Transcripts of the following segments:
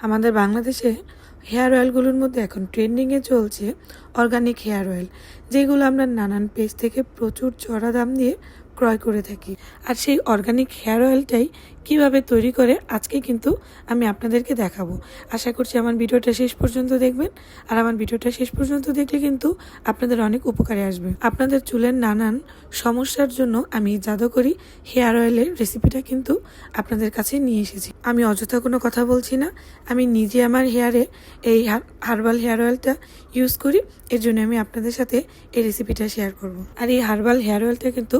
আমাদের বাংলাদেশে হেয়ার অয়েলগুলোর মধ্যে এখন ট্রেন্ডিংয়ে চলছে অর্গানিক হেয়ার অয়েল, যেগুলো আমরা নানান পেজ থেকে প্রচুর চড়া দাম দিয়ে ক্রয় করে থাকি। আর সেই অর্গানিক হেয়ার অয়েলটাই কীভাবে তৈরি করে আজকে কিন্তু আমি আপনাদেরকে দেখাবো। আশা করছি আমার ভিডিওটা শেষ পর্যন্ত দেখবেন। আর আমার ভিডিওটা শেষ পর্যন্ত দেখলে কিন্তু আপনাদের অনেক উপকারে আসবে। আপনাদের চুলের নানান সমস্যার জন্য আমি জাদুকরি হেয়ার অয়েলের রেসিপিটা কিন্তু আপনাদের কাছে নিয়ে এসেছি। আমি অযথা কোনো কথা বলছি না। আমি নিজে আমার হেয়ারে এই হার্বাল হেয়ার অয়েলটা ইউজ করি। এর জন্য আমি আপনাদের সাথে এই রেসিপিটা শেয়ার করব। আর এই হার্বাল হেয়ার অয়েলটা কিন্তু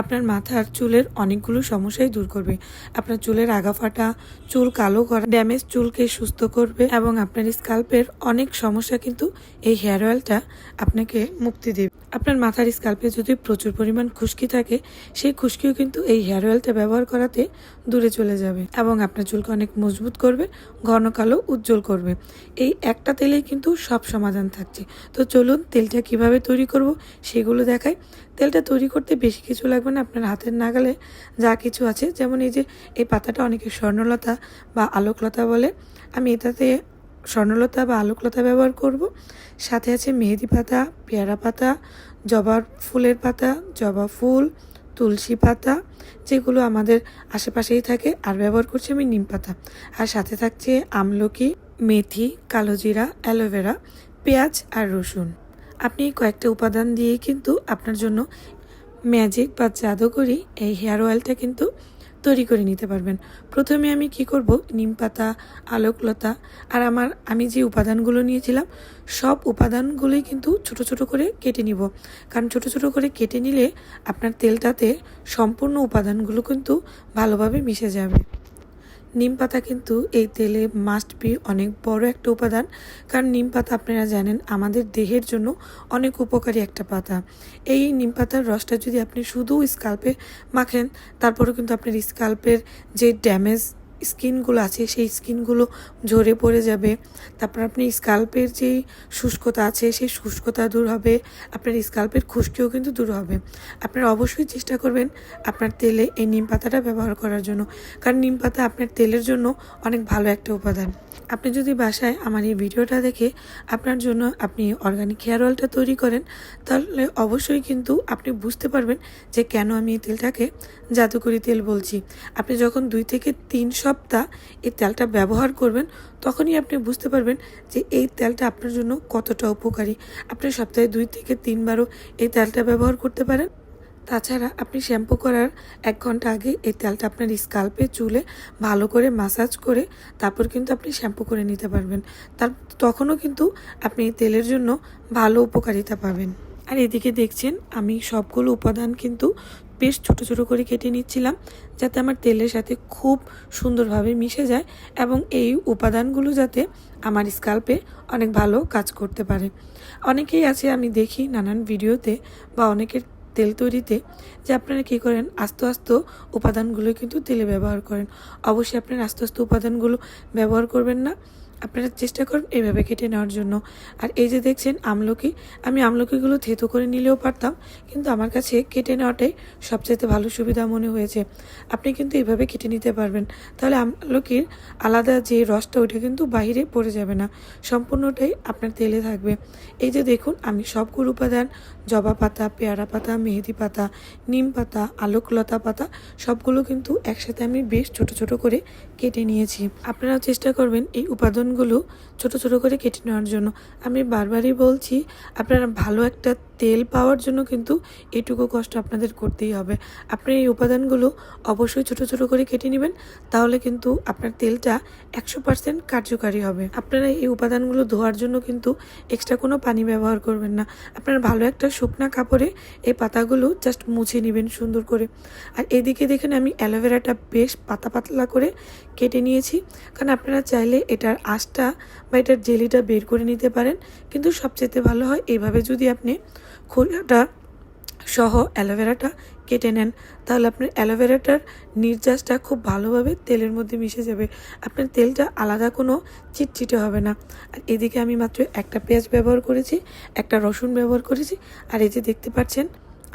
আপনার মাথার চুলের অনেকগুলো সমস্যাই দূর করবে। আপনার চুলের আগা ফাটা চুল কালো করা ড্যামেজ চুলকে সুস্থ করবে এবং আপনার স্কাল্পের অনেক সমস্যা কিন্তু এই হেয়ার অয়েলটা আপনাকে মুক্তি দেবে। আপনার মাথার স্কাল্পে যদি প্রচুর পরিমাণ খুশকি থাকে, সেই খুশকিও কিন্তু এই হেয়ার অয়েলটা ব্যবহার করাতে দূরে চলে যাবে এবং আপনার চুলকে অনেক মজবুত করবে, ঘন কালো উজ্জ্বল করবে। এই একটা তেলেই কিন্তু সব সমাধান থাকছে। তো চলুন তেলটা কীভাবে তৈরি করব, সেগুলো দেখাই। তেলটা তৈরি করতে বেশি কিছু লাগবে না, আপনার হাতের নাগালে যা কিছু আছে। যেমন এই যে, এই পাতাটা অনেকে স্বর্ণলতা বা আলোকলতা বলে। আমি এটাতে স্বর্ণলতা বা আলোকলতা ব্যবহার করব। সাথে আছে মেহেদি পাতা, পেয়ারা পাতা জবার ফুলের পাতা, জবা ফুল, তুলসী পাতা, যেগুলো আমাদের আশেপাশেই থাকে। আর ব্যবহার করছি আমি নিম পাতা। আর সাথে থাকছে আমলকি, মেথি কালোজিরা অ্যালোভেরা, পেঁয়াজ আর রসুন। আপনি কয়েকটা উপাদান দিয়ে কিন্তু আপনার জন্য ম্যাজিক বা জাদুকরি এই হেয়ার অয়েলটা কিন্তু তৈরি করে নিতে পারবেন। প্রথমে আমি কি করব? নিম পাতা আলোকলতা আর আমার, আমি যে উপাদানগুলো নিয়েছিলাম, সব উপাদানগুলোই কিন্তু ছোট ছোট করে কেটে নিব। কারণ ছোট ছোট করে কেটে নিলে আপনার তেলটাতে সম্পূর্ণ উপাদানগুলো কিন্তু ভালোভাবে মিশে যাবে। নিম পাতা কিন্তু এই তেলে মাস্ট বি অনেক বড় একটা উপাদান। কারণ নিম পাতা আপনারা জানেন, আমাদের দেহের জন্য অনেক উপকারী একটা পাতা। এই নিম পাতার রসটা যদি আপনি শুধু স্কাল্পে মাখেন, তারপরেও কিন্তু আপনার স্কাল্পের যে ড্যামেজ স্কিনগুলো আছে, সেই স্কিনগুলো ঝরে পড়ে যাবে। তারপর আপনি স্কাল্পের যেই শুষ্কতা আছে, সেই শুষ্কতা দূর হবে। আপনার স্কাল্পের খুশকিও কিন্তু দূর হবে। আপনার অবশ্যই চেষ্টা করবেন আপনার তেলে এই নিম পাতাটা ব্যবহার করার জন্য। কারণ নিম পাতা আপনার তেলের জন্য অনেক ভালো একটা উপাদান। আপনি যদি বাসায় আমার এই ভিডিওটা দেখে আপনার জন্য আপনি অর্গানিক হেয়ার অয়েলটা তৈরি করেন, তাহলে অবশ্যই কিন্তু আপনি বুঝতে পারবেন যে কেন আমি এই তেলটাকে জাদুকরি তেল বলছি। আপনি যখন দুই থেকে তিন সপ্তাহ এই তেলটা ব্যবহার করবেন, তখনই আপনি বুঝতে পারবেন যে এই তেলটা আপনার জন্য কতটা উপকারী। আপনি সপ্তাহে দুই থেকে তিনবারও এই তেলটা ব্যবহার করতে পারেন। তাছাড়া আপনি শ্যাম্পু করার এক ঘণ্টা আগে এই তেলটা আপনার স্কাল্পে, চুলে ভালো করে মাসাজ করে তারপর কিন্তু আপনি শ্যাম্পু করে নিতে পারবেন। তার তখনও কিন্তু আপনি এই তেলের জন্য ভালো উপকারিতা পাবেন। আর এদিকে দেখছেন, আমি সবগুলো উপাদান কিন্তু বেশ ছোট ছোট করে কেটে নিচ্ছিলাম যাতে আমার তেলের সাথে খুব সুন্দরভাবে মিশে যায় এবং এই উপাদানগুলো যাতে আমার স্কাল্পে অনেক ভালো কাজ করতে পারে। অনেকেই আছে আমি দেখি নানান ভিডিওতে বা অনেকের তেল তৈরিতে যে আপনারা কী করেন, আস্তে আস্তে উপাদানগুলো কিন্তু তেলে ব্যবহার করেন। অবশ্যই আপনারা আস্তে আস্তে উপাদানগুলো ব্যবহার করবেন না। আপনারা চেষ্টা করুন এইভাবে কেটে নেওয়ার জন্য। আর এই যে দেখছেন আমলকি, আমি আমলকিগুলো থেতো করে নিলেও পারতাম, কিন্তু আমার কাছে কেটে নেওয়াটাই সবচেয়ে ভালো সুবিধা মনে হয়েছে। আপনি কিন্তু এইভাবে কেটে নিতে পারবেন। তাহলে আমলকির আলাদা যে রসটা, ওইটা কিন্তু বাইরে পড়ে যাবে না। সম্পূর্ণটাই আপনার তেলে থাকবে। এই যে দেখুন, আমি সবগুলো উপাদান জবা পাতা, পেয়ারা পাতা, মেহেদি পাতা, নিম পাতা, আলোকলতা পাতা, সবগুলো কিন্তু একসাথে আমি বেশ ছোট ছোট করে কেটে নিয়েছি। আপনারা চেষ্টা করবেন এই উপাদানগুলো ছোট ছোট করে কেটে নেওয়ার জন্য। আমি বারবারই বলছি, আপনারা ভালো একটা তেল পাওয়ার জন্য কিন্তু এটুকু কষ্ট আপনাদের করতেই হবে। আপনি এই উপাদানগুলো অবশ্যই ছোট ছোট করে কেটে নেবেন, তাহলে কিন্তু আপনার তেলটা একশো পার্সেন্ট কার্যকারী হবে। আপনারা এই উপাদানগুলো ধোয়ার জন্য কিন্তু এক্সট্রা কোনো পানি ব্যবহার করবেন না। আপনারা ভালো একটা শুকনা কাপড়ে এই পাতাগুলো জাস্ট মুছে নেবেন সুন্দর করে। আর এদিকে দেখেন আমি অ্যালোভেরাটা বেশ পাতা পাতলা করে কেটে নিয়েছি। কারণ আপনারা চাইলে এটার আঁশটা বা এটার জেলিটা বের করে নিতে পারেন। কিন্তু সবচেয়ে ভালো হয় এইভাবে যদি আপনি খোলাটা সহ অ্যালোভেরাটা কেটে নেন, তাহলে আপনার অ্যালোভেরাটার নির্যাসটা খুব ভালোভাবে তেলের মধ্যে মিশে যাবে। আপনার তেলটা আলাদা কোনো চিটচিটে হবে না। আর এদিকে আমি মাত্র একটা পেঁয়াজ ব্যবহার করেছি, একটা রসুন ব্যবহার করেছি, আর এই যে দেখতে পাচ্ছেন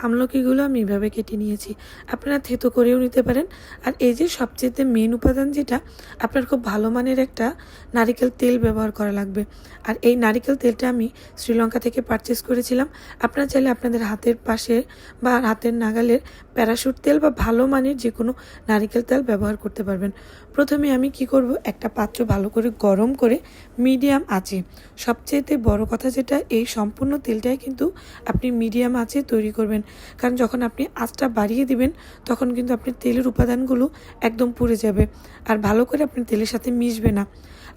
আমলকিগুলো আমি এভাবে কেটে নিয়েছি। আপনারা থেতো করেও নিতে পারেন। আর এই যে সবচেয়ে মেন উপাদান যেটা, আপনার খুব ভালো মানের একটা নারিকেল তেল ব্যবহার করা লাগবে। আর এই নারিকেল তেলটা আমি শ্রীলঙ্কা থেকে পারচেস করেছিলাম। আপনারা চাইলে আপনাদের হাতের পাশে বা হাতের নাগালের প্যারাশুট তেল বা ভালো মানের যে কোনো নারিকেল তেল ব্যবহার করতে পারবেন। প্রথমে আমি কি করব? একটা পাত্র ভালো করে গরম করে মিডিয়াম আছে সবচেয়েতে বড় কথা যেটা, এই সম্পূর্ণ তেলটাই কিন্তু আপনি মিডিয়াম আছে তৈরি করবেন। কারণ যখন আপনি আঁচটা বাড়িয়ে দিবেন, তখন কিন্তু আপনি তেলের উপাদানগুলো একদম পুড়ে যাবে। আর ভালো করে আপনি তেলের সাথে মিশবে না।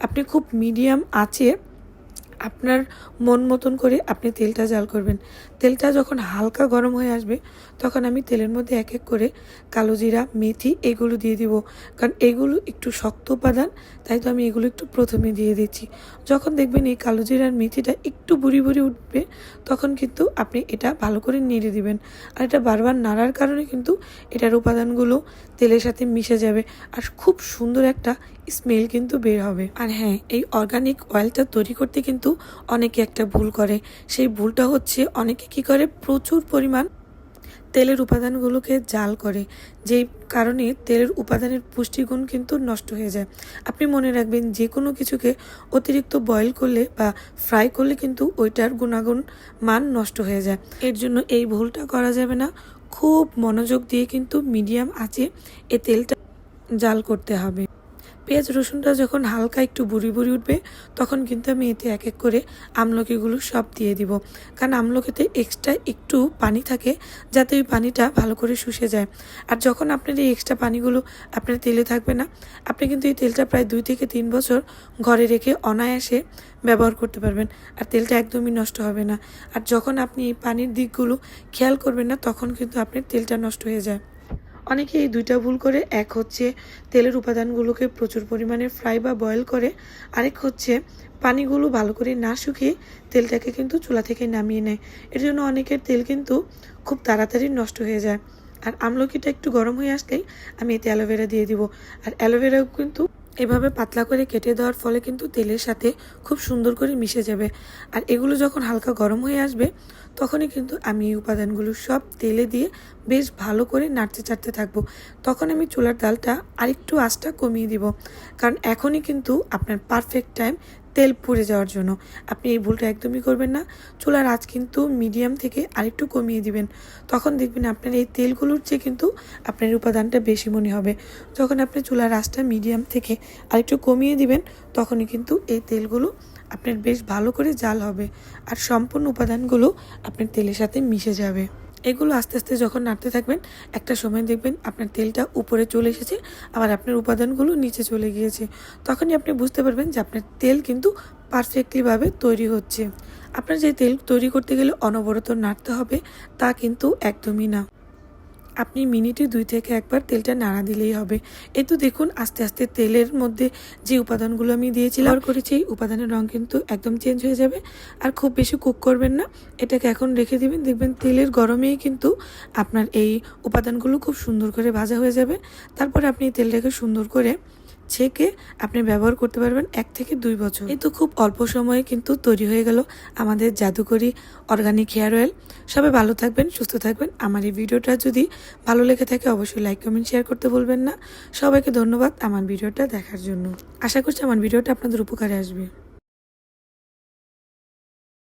আপনি খুব মিডিয়াম আঁচে আপনার মন মতন করে আপনি তেলটা জাল করবেন। তেলটা যখন হালকা গরম হয়ে আসবে, তখন আমি তেলের মধ্যে এক এক করে কালো জিরা, মেথি এগুলো দিয়ে দিব। কারণ এগুলো একটু শক্ত উপাদান, তাই তো আমি এগুলো একটু প্রথমে দিয়ে দিচ্ছি। যখন দেখবেন এই কালো জিরার মেথিটা একটু বুড়ি বুড়ি উঠবে, তখন কিন্তু আপনি এটা ভালো করে নেড়ে দিবেন। আর এটা বারবার নাড়ার কারণে কিন্তু এটার উপাদানগুলো তেলের সাথে মিশে যাবে আর খুব সুন্দর একটা স্মেল কিন্তু বের হবে। আর হ্যাঁ এই অর্গানিক অয়েলটা তৈরি করতে কিন্তু অনেকে একটা ভুল করে। সেই ভুলটা হচ্ছে অনেকে কি করে? প্রচুর পরিমাণ তেলের উপাদানগুলোকে জাল করে। যেই কারণে তেলের উপাদানের পুষ্টিগুণ কিন্তু নষ্ট হয়ে যায়। আপনি মনে রাখবেন যে কোনো কিছুকে অতিরিক্ত বয়েল করলে বা ফ্রাই করলে কিন্তু ওইটার গুণাগুণ, মান নষ্ট হয়ে যায়। এর জন্য এই ভুলটা করা যাবে না। খুব মনোযোগ দিয়ে কিন্তু মিডিয়াম আছে এ তেলটা জাল করতে হবে। পেঁয়াজ রসুনটা যখন হালকা একটু বুড়ি বুড়ি উঠবে, তখন কিন্তু আমি এতে এক এক করে আমলকিগুলো সব দিয়ে দিব। কারণ আমলকিতে এক্সট্রা একটু পানি থাকে, যাতে ওই পানিটা ভালো করে শুষে যায়। আর যখন আপনার এই এক্সট্রা পানিগুলো আপনার তেলে থাকবে না, আপনি কিন্তু এই তেলটা প্রায় দুই থেকে তিন বছর ঘরে রেখে অনায়াসে ব্যবহার করতে পারবেন। আর তেলটা একদমই নষ্ট হবে না। আর যখন আপনি এই পানির দিকগুলো খেয়াল করবেন না, তখন কিন্তু আপনার তেলটা নষ্ট হয়ে যায়। অনেকে এই দুইটা ভুল করে, এক হচ্ছে তেলের উপাদানগুলোকে প্রচুর পরিমাণে ফ্রাই বা বয়েল করে, আরেক হচ্ছে পানিগুলো ভালো করে না শুকিয়ে তেলটাকে কিন্তু চুলা থেকে নামিয়ে নেয়। এর জন্য অনেকের তেল কিন্তু খুব তাড়াতাড়ি নষ্ট হয়ে যায়। আর আমলকিটা একটু গরম হয়ে আসলেই আমি এতে অ্যালোভেরা দিয়ে দিব। আর অ্যালোভেরাও কিন্তু এভাবে পাতলা করে কেটে দেওয়ার ফলে কিন্তু তেলের সাথে খুব সুন্দর করে মিশে যাবে। আর এগুলো যখন হালকা গরম হয়ে আসবে, তখনই কিন্তু আমি এই উপাদানগুলো সব তেলে দিয়ে বেশ ভালো করে নাড়তে চাড়তে থাকব। তখন আমি চুলার ডালটা আরেকটু আঁচটা কমিয়ে দিব। কারণ এখনই কিন্তু আপনার পারফেক্ট টাইম তেল পুড়ে যাওয়ার জন্য। আপনি এই ভুলটা একদমই করবেন না। চুলার আঁচ কিন্তু মিডিয়াম থেকে আরেকটু কমিয়ে দিবেন। তখন দেখবেন আপনার এই তেলগুলোর চেয়ে কিন্তু আপনার উপাদানটা বেশি মনে হবে। যখন আপনি চুলার আঁচটা মিডিয়াম থেকে আরেকটু কমিয়ে দিবেন, তখনই কিন্তু এই তেলগুলো আপনার বেশ ভালো করে জাল হবে। আর সম্পূর্ণ উপাদানগুলো আপনার তেলের সাথে মিশে যাবে। এগুলো আস্তে আস্তে যখন নাড়তে থাকবেন, একটা সময় দেখবেন আপনার তেলটা উপরে চলে এসেছে, আবার আপনার উপাদানগুলো নিচে চলে গিয়েছে। তখনই আপনি বুঝতে পারবেন যে আপনার তেল কিন্তু পারফেক্টলিভাবে তৈরি হচ্ছে। আপনার যে তেল তৈরি করতে গেলে অনবরত নাড়তে হবে, তা কিন্তু একদমই না। আপনি মিনিটে দুই থেকে একবার তেলটা নাড়া দিলেই হবে। এ তো দেখুন, আস্তে আস্তে তেলের মধ্যে যে উপাদানগুলো আমি দিয়েছিলাম করেছি এই উপাদানের রং কিন্তু একদম চেঞ্জ হয়ে যাবে। আর খুব বেশি কুক করবেন না, এটাকে এখন রেখে দিবেন। দেখবেন তেলের গরমেই কিন্তু আপনার এই উপাদানগুলো খুব সুন্দর করে ভাজা হয়ে যাবে। তারপরে আপনি তেলটাকে সুন্দর করে ছেঁকে আপনি ব্যবহার করতে পারবেন এক থেকে দুই বছর। এই তো খুব অল্প সময়ে কিন্তু তৈরি হয়ে গেল আমাদের জাদুকরি অর্গানিক হেয়ার অয়েল। সবাই ভালো থাকবেন, সুস্থ থাকবেন। আমার এই ভিডিওটা যদি ভালো লেগে থাকে অবশ্যই লাইক, কমেন্ট, শেয়ার করতে বলবেন না। সবাইকে ধন্যবাদ আমার ভিডিওটা দেখার জন্য। আশা করছি আমার ভিডিওটা আপনাদের উপকারে আসবে।